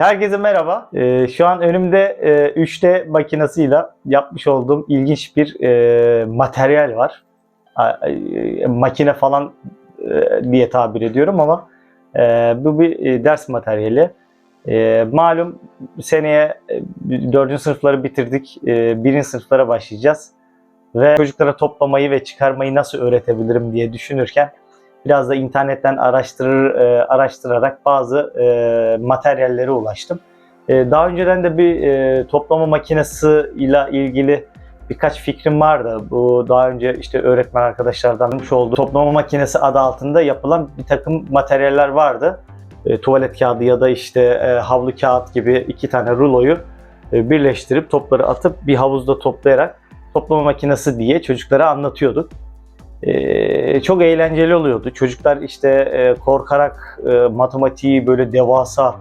Herkese merhaba. Ee, şu an önümde e, 3D makinesiyle yapmış olduğum ilginç bir e, materyal var. A- e, makine falan e, diye tabir ediyorum ama e, bu bir e, ders materyali. E, malum seneye e, 4. sınıfları bitirdik. E, 1. sınıflara başlayacağız. Ve çocuklara toplamayı ve çıkarmayı nasıl öğretebilirim diye düşünürken biraz da internetten araştırır e, araştırarak bazı e, materyallere ulaştım. E, daha önceden de bir e, toplama makinesi ile ilgili birkaç fikrim vardı. Bu daha önce işte öğretmen arkadaşlardan almış olduğu toplama makinesi adı altında yapılan bir takım materyaller vardı. E, tuvalet kağıdı ya da işte e, havlu kağıt gibi iki tane ruloyu e, birleştirip topları atıp bir havuzda toplayarak toplama makinesi diye çocuklara anlatıyorduk. Ee, çok eğlenceli oluyordu. Çocuklar işte e, korkarak e, matematiği böyle devasa,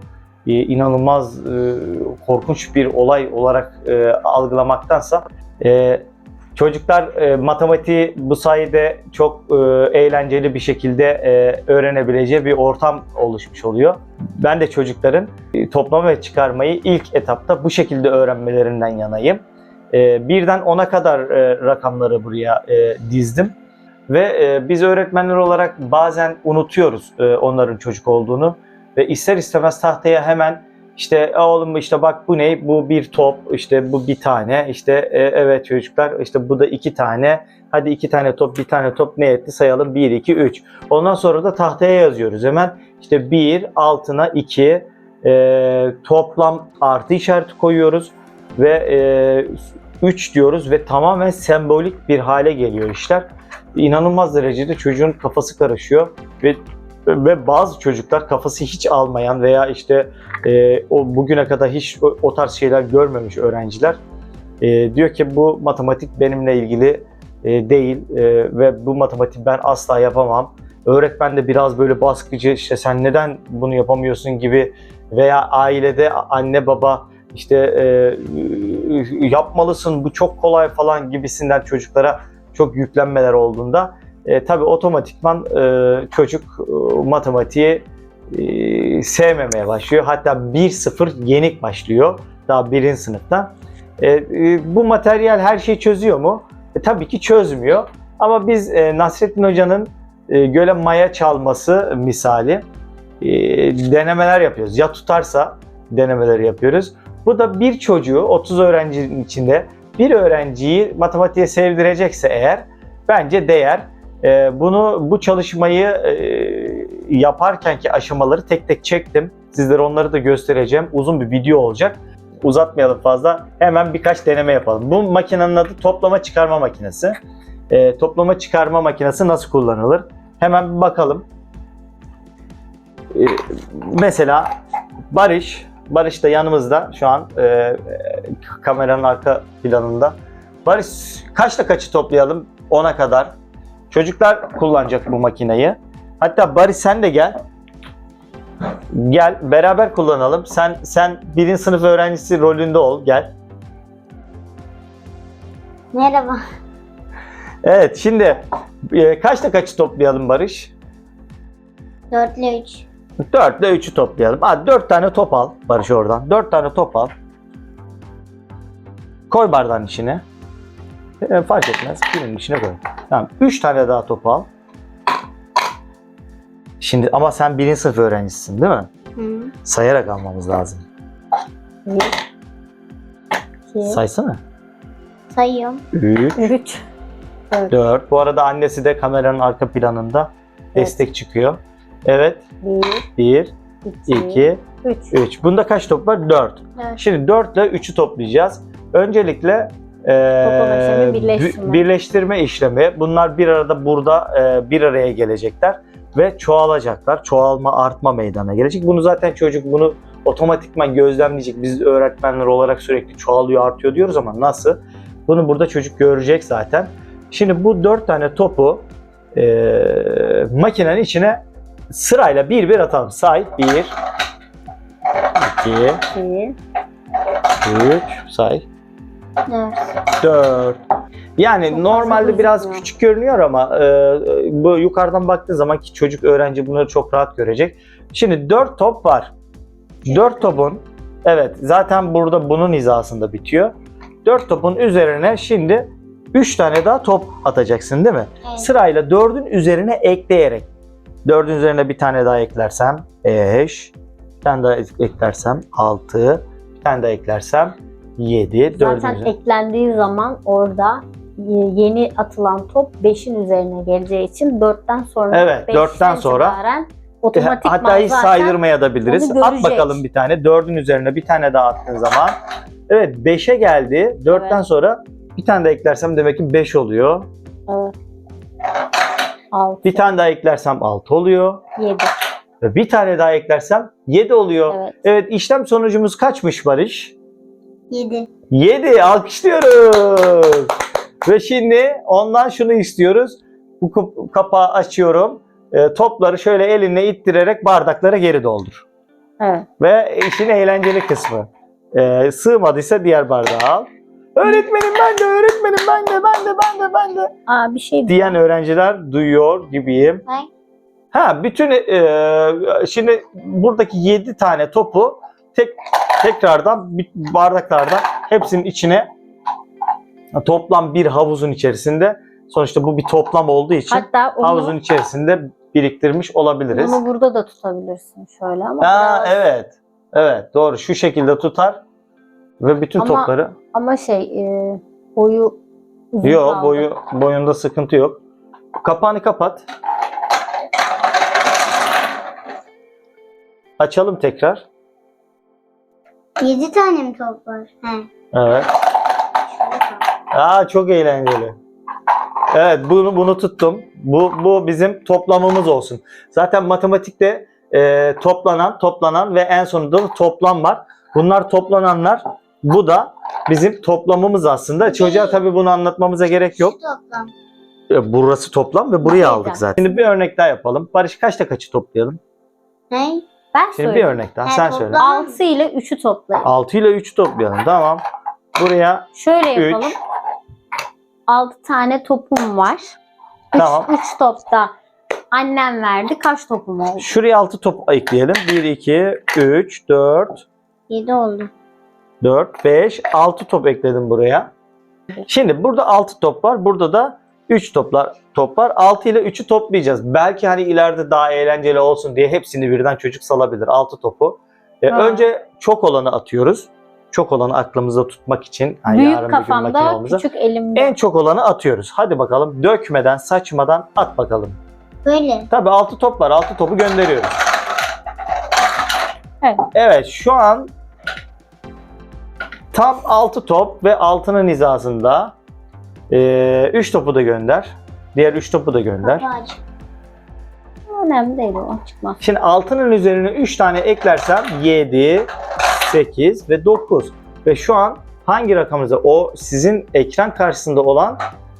e, inanılmaz korkunç bir olay olarak algılamaktansa çocuklar matematiği bu sayede çok eğlenceli bir şekilde e, öğrenebileceği bir ortam oluşmuş oluyor. Ben de çocukların e, toplama ve çıkarmayı ilk etapta bu şekilde öğrenmelerinden yanayım. Birden 10'a kadar rakamları buraya dizdim. Ve e, biz öğretmenler olarak bazen unutuyoruz e, onların çocuk olduğunu ve ister istemez tahtaya hemen işte "E oğlum işte bak bu ne? Bu bir top, işte bu bir tane, işte e, evet çocuklar işte bu da iki tane. Hadi iki tane top, bir tane top ne etti sayalım 1, 2, 3. Ondan sonra da tahtaya yazıyoruz hemen işte 1, altına 2, e, toplam artı işareti koyuyoruz ve e, 3 diyoruz ve tamamen sembolik bir hale geliyor işler inanılmaz derecede çocuğun kafası karışıyor ve ve bazı çocuklar kafası hiç almayan veya işte e, o bugüne kadar hiç o, o tarz şeyler görmemiş öğrenciler e, diyor ki bu matematik benimle ilgili e, değil e, ve bu matematik ben asla yapamam. Öğretmen de biraz böyle baskıcı işte sen neden bunu yapamıyorsun gibi veya ailede anne baba işte e, yapmalısın bu çok kolay falan gibisinden çocuklara çok yüklenmeler olduğunda e, tabii otomatikman e, çocuk e, matematiği e, sevmemeye başlıyor. Hatta 1-0 yenik başlıyor daha birinci sınıfta. E, e, bu materyal her şeyi çözüyor mu? E, tabii ki çözmüyor. Ama biz e, Nasrettin Hoca'nın e, göle maya çalması misali e, denemeler yapıyoruz. Ya tutarsa denemeleri yapıyoruz. Bu da bir çocuğu 30 öğrencinin içinde bir öğrenciyi matematiğe sevdirecekse eğer bence değer. Ee, bunu bu çalışmayı e, yaparkenki aşamaları tek tek çektim. Sizlere onları da göstereceğim. Uzun bir video olacak. Uzatmayalım fazla. Hemen birkaç deneme yapalım. Bu makinenin adı toplama çıkarma makinesi. Ee, toplama çıkarma makinesi nasıl kullanılır? Hemen bir bakalım. Ee, mesela Barış Barış da yanımızda şu an e, kameranın arka planında. Barış kaçta kaçı toplayalım? 10'a kadar. Çocuklar kullanacak bu makineyi. Hatta Barış sen de gel. Gel beraber kullanalım. Sen sen birinci sınıf öğrencisi rolünde ol. Gel. Merhaba. Evet şimdi e, kaçta kaçı toplayalım Barış? 4 ile 3. 4 ile 3'ü toplayalım. Hadi 4 tane top al Barış oradan. 4 tane top al. Koy bardağın içine. E, fark etmez. Birinin içine koy. Tamam. 3 tane daha top al. Şimdi ama sen birinci sınıf öğrencisisin değil mi? Hı. Sayarak almamız lazım. 1 2 Saysana. Sayıyorum. 3, 3 4 4. Bu arada annesi de kameranın arka planında destek çıkıyor. Evet. 1 1, 2 2, 3 3. Bunda kaç top var? 4. 4 Şimdi 4 ile 3'ü toplayacağız. Öncelikle e, birleştirme. bi- birleştirme işlemi. Bunlar bir arada burada e, bir araya gelecekler ve çoğalacaklar. Çoğalma, artma meydana gelecek. Bunu zaten çocuk bunu otomatikman gözlemleyecek. Biz öğretmenler olarak sürekli çoğalıyor, artıyor diyoruz ama nasıl? Bunu burada çocuk görecek zaten. Şimdi bu 4 tane topu e, makinenin içine sırayla bir bir atalım. Say 1 2 2 3 say 4 4. Yani Çok normalde biraz gözükmüyor. küçük görünüyor ama e, bu yukarıdan baktığı zaman ki çocuk öğrenci bunları çok rahat görecek. Şimdi 4 top var. 4 topun Evet zaten burada bunun hizasında bitiyor. 4 topun üzerine şimdi 3 tane daha top atacaksın değil mi? Evet. Sırayla 4'ün üzerine ekleyerek. 4'ün üzerine bir tane daha eklersem 5. Bir tane daha eklersem 6. Bir tane daha eklersem 7. 4'ün Zaten eklendiği zaman orada yeni atılan top 5'in üzerine geleceği için 4'ten sonra Evet, 5'ten 4'ten sonra- itibaren otomatik Hatta hiç saydırmaya da biliriz. At bakalım bir tane. 4'ün üzerine bir tane daha attığın zaman. Evet 5'e geldi. 4'ten Evet. sonra bir tane daha eklersem demek ki 5 oluyor. Evet. 6, Bir tane daha eklersem 6 oluyor. 7. Ve bir tane daha eklersem 7 oluyor. Evet, Evet. işlem sonucumuz kaçmış Barış? 7. 7 alkışlıyoruz. Ve şimdi ondan şunu istiyoruz. Bu kap- kapağı açıyorum. E, topları şöyle elinle ittirerek bardaklara geri doldur. Evet. Ve işin eğlenceli kısmı. E, sığmadıysa diğer bardağı al. Öğretmenim ben de, öğretmenim ben de, ben de, ben de, ben de. Aa bir şey Diyen öğrenciler duyuyor gibiyim. Ay. Ha bütün e, şimdi buradaki 7 tane topu tek tekrardan bardaklardan hepsinin içine toplam bir havuzun içerisinde sonuçta bu bir toplam olduğu için Hatta onu, havuzun içerisinde biriktirmiş olabiliriz. onu burada da tutabilirsin şöyle ama Aa, biraz- evet. Evet doğru şu şekilde tutar ve bütün Ama topları ama şey e, boyu uzun yok kaldı. boyu boyunda sıkıntı yok. Kapağını kapat. Açalım tekrar. 7 tane mi top var? He. Evet. Aa çok eğlenceli. Evet bunu bunu tuttum. Bu bu bizim toplamımız olsun. Zaten matematikte e, toplanan, toplanan ve en sonunda da toplam var. Bunlar toplananlar. Bu da bizim toplamımız aslında. Çocuğa tabii bunu anlatmamıza gerek yok. Toplam. E, Burası toplam ve buraya Buraya. aldık zaten. Şimdi bir örnek daha yapalım. Barış kaçta kaçı toplayalım? Ne? Ben Şimdi bir söyleyeyim. örnek daha. Ha, Sen toplam. söyle. 6 ile 3'ü toplayın. 6 ile 3'ü toplayalım. Tamam. Buraya Şöyle Üç. yapalım. 6 tane topum var. 3 Tamam. topta annem verdi. Kaç topum oldu? şuraya 6 top ekleyelim. 1, 2, 3, 4, 7 oldu. 4, 5, 6 top ekledim buraya. Şimdi burada 6 top var. Burada da 3 toplar top var. 6 ile 3'ü toplayacağız. Belki hani ileride daha eğlenceli olsun diye hepsini birden çocuk salabilir 6 topu. E, Ha. önce çok olanı atıyoruz. Çok olanı aklımızda tutmak için. hani Büyük kafamda, küçük elimde. En çok olanı atıyoruz. Hadi bakalım dökmeden, saçmadan at bakalım. Böyle. Tabii 6 top var. 6 topu gönderiyoruz. Evet. Evet şu an tam 6 top ve altının hizasında 3 topu da gönder. Diğer 3 topu da gönder. Önemli değil o çıkmaz. Şimdi altının üzerine 3 tane eklersem 7, 8 ve 9. Ve şu an hangi rakamımıza? O sizin ekran karşısında olan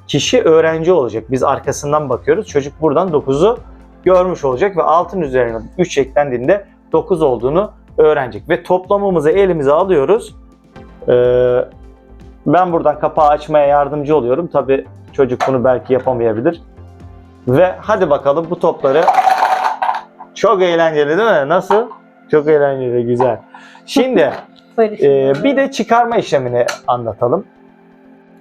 kişi öğrenci olacak. Biz arkasından bakıyoruz. Çocuk buradan 9'u görmüş olacak ve altın üzerine 3 eklendiğinde 9 olduğunu öğrenecek. Ve toplamımızı elimize alıyoruz. Ee, ben buradan kapağı açmaya yardımcı oluyorum. Tabi çocuk bunu belki yapamayabilir. Ve hadi bakalım bu topları çok eğlenceli değil mi? Nasıl? Çok eğlenceli, güzel. Şimdi e, bir de çıkarma işlemini anlatalım.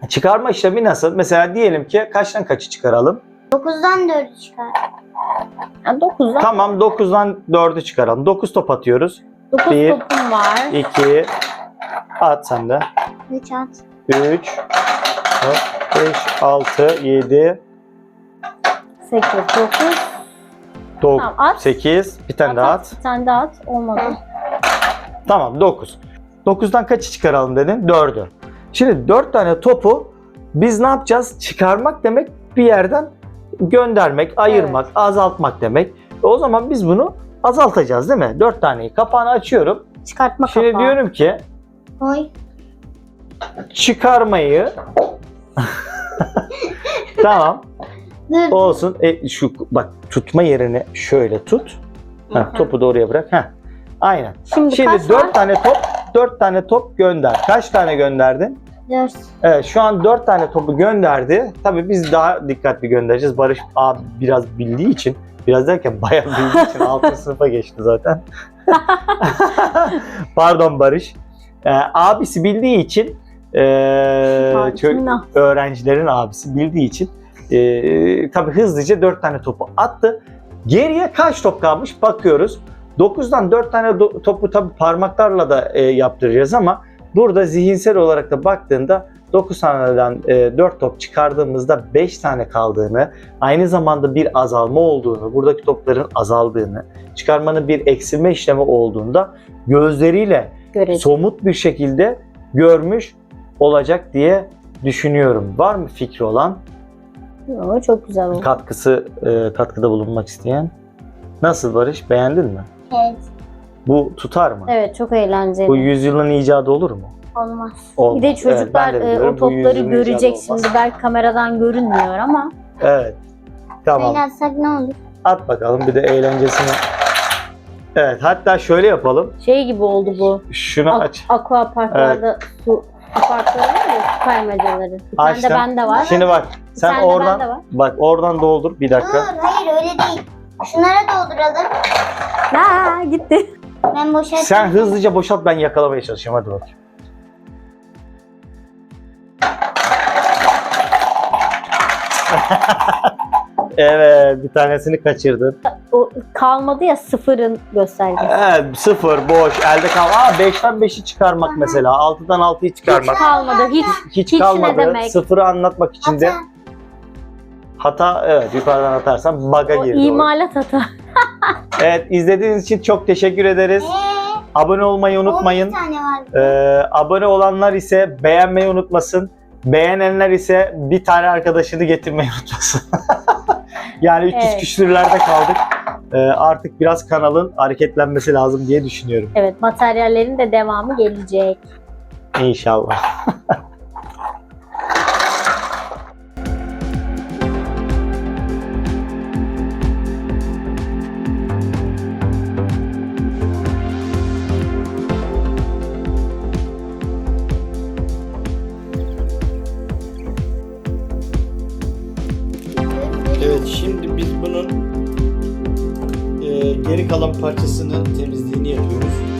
Çıkarma işlemi nasıl? Mesela diyelim ki kaçtan kaçı çıkaralım? 9'dan 4 çıkar. 9'dan Tamam 9'dan 4'ü çıkaralım. 9 top atıyoruz. 9 Bir, topum var. 2 at sen de. 3 at. 3 5 6 7 8, 9. 9 Tamam at. 8 bir tane daha at. Bir tane daha at. Olmadı. Tamam 9. 9'dan kaçı çıkaralım dedin? 4'ü. Şimdi 4 tane topu biz ne yapacağız? Çıkarmak demek bir yerden göndermek, ayırmak, azaltmak demek. E o zaman biz bunu azaltacağız değil mi? 4 taneyi kapağını açıyorum. Çıkartma Şimdi kapağı. diyorum ki Koy. çıkarmayı tamam Dur. olsun. E, şu bak tutma yerini şöyle tut. Hı. topu da oraya bırak. Heh. Aynen. Şimdi, Şimdi kaç 4 var? tane top 4 tane top gönder. Kaç tane gönderdin? 4. Evet şu an 4 tane topu gönderdi. Tabii biz daha dikkatli göndereceğiz. Barış abi biraz bildiği için biraz derken bayağı bildiği için 6. sınıfa geçti zaten. Pardon Barış. Ee, abisi bildiği için ee, çö- öğrencilerin abisi bildiği için ee, tabii hızlıca 4 tane topu attı. Geriye kaç top kalmış bakıyoruz. 9'dan 4 tane topu tabii parmaklarla da ee, yaptıracağız ama burada zihinsel olarak da baktığında 9 taneden 4 top çıkardığımızda 5 tane kaldığını, aynı zamanda bir azalma olduğunu, buradaki topların azaldığını, çıkarmanın bir eksilme işlemi olduğunda gözleriyle görecek. somut bir şekilde görmüş olacak diye düşünüyorum. Var mı fikri olan, Yo, çok güzel oldu. katkısı e, katkıda bulunmak isteyen? Nasıl Barış? Beğendin mi? Evet. Bu tutar mı? Evet çok eğlenceli. Bu yüzyılın icadı olur mu? Olmaz. Olmaz. bir de çocuklar Evet, ben de e, o Bu topları icadı görecek olmaz. şimdi. Belki kameradan görünmüyor ama Evet. Tamam. Böyle atsak ne olur? At bakalım bir de eğlencesini. Evet hatta şöyle yapalım. şey gibi oldu bu. Şunu Ak- aç. Aqua parklarda su apartları var ya su kaymacaları. Bir tane Açtım. de bende var. Şimdi bak sen tane de oradan bende var. bak oradan doldur bir dakika. Dur hayır öyle değil. Şunlara dolduralım. Aa, gitti. Ben boşaltayım. Sen hızlıca boşalt ben yakalamaya çalışıyorum hadi bakayım. evet bir tanesini kaçırdın. O kalmadı ya sıfırın göstergesi. Evet sıfır boş elde kal. Aa 5'ten 5'i çıkarmak mesela 6'dan 6'yı çıkarmak. Hiç kalmadı. Hiç Hiç, hiç ne kalmadı. demek? Sıfırı anlatmak için de Ata. hata evet yukarıdan atarsan bug'a o girdi. o. imalat hata. Evet izlediğiniz için çok teşekkür ederiz. Eee, Abone olmayı unutmayın. 11 tane var. Ee, abone olanlar ise beğenmeyi unutmasın. Beğenenler ise bir tane arkadaşını getirmeyi unutmasın. yani 300 Evet. küsürlerde kaldık. Ee, artık biraz kanalın hareketlenmesi lazım diye düşünüyorum. Evet materyallerin de devamı gelecek. İnşallah. geri kalan parçasını temizliğini yapıyoruz.